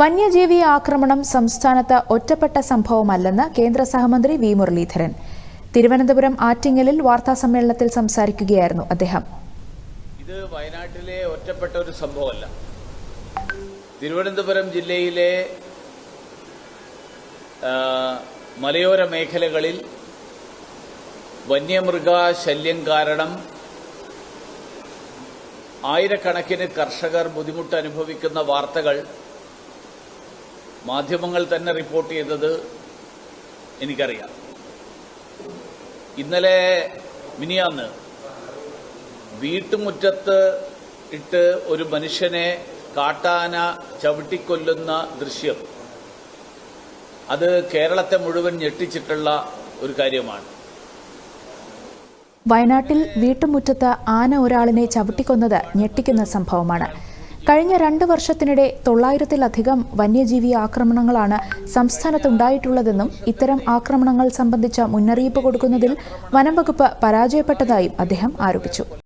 വന്യജീവി ആക്രമണം സംസ്ഥാനത്ത് ഒറ്റപ്പെട്ട സംഭവമല്ലെന്ന് കേന്ദ്ര സഹമന്ത്രി വി മുരളീധരൻ. തിരുവനന്തപുരം ആറ്റിങ്ങലിൽ വാർത്താസമ്മേളനത്തിൽ സംസാരിക്കുകയായിരുന്നു അദ്ദേഹം. ഇത് വയനാട്ടിലെ ഒറ്റപ്പെട്ട ഒരു സംഭവമല്ല. തിരുവനന്തപുരം ജില്ലയിലെ മലയോര മേഖലകളിൽ വന്യമൃഗ ശല്യം കാരണം ആയിരക്കണക്കിന് കർഷകർ ബുദ്ധിമുട്ട് അനുഭവിക്കുന്ന വാർത്തകൾ മാധ്യമങ്ങൾ തന്നെ റിപ്പോർട്ട് ചെയ്തത് എനിക്കറിയാം. ഇന്നലെ മിനിയാന്ന് വീട്ടുമുറ്റത്ത് ഇട്ട് ഒരു മനുഷ്യനെ കാട്ടാന ചവിട്ടിക്കൊല്ലുന്ന ദൃശ്യം അത് കേരളത്തെ മുഴുവൻ ഞെട്ടിച്ചിട്ടുള്ള ഒരു കാര്യമാണ്. വയനാട്ടിൽ വീട്ടുമുറ്റത്ത് ആന ഒരാളിനെ ചവിട്ടിക്കൊന്നത് ഞെട്ടിക്കുന്ന സംഭവമാണ്. കഴിഞ്ഞ രണ്ട് വർഷത്തിനിടെ തൊള്ളായിരത്തിലധികം വന്യജീവി ആക്രമണങ്ങളാണ് സംസ്ഥാനത്തുണ്ടായിട്ടുള്ളതെന്നും ഇത്തരം ആക്രമണങ്ങൾ സംബന്ധിച്ച മുന്നറിയിപ്പ് കൊടുക്കുന്നതിൽ വനം വകുപ്പ് പരാജയപ്പെട്ടതായും അദ്ദേഹം ആരോപിച്ചു.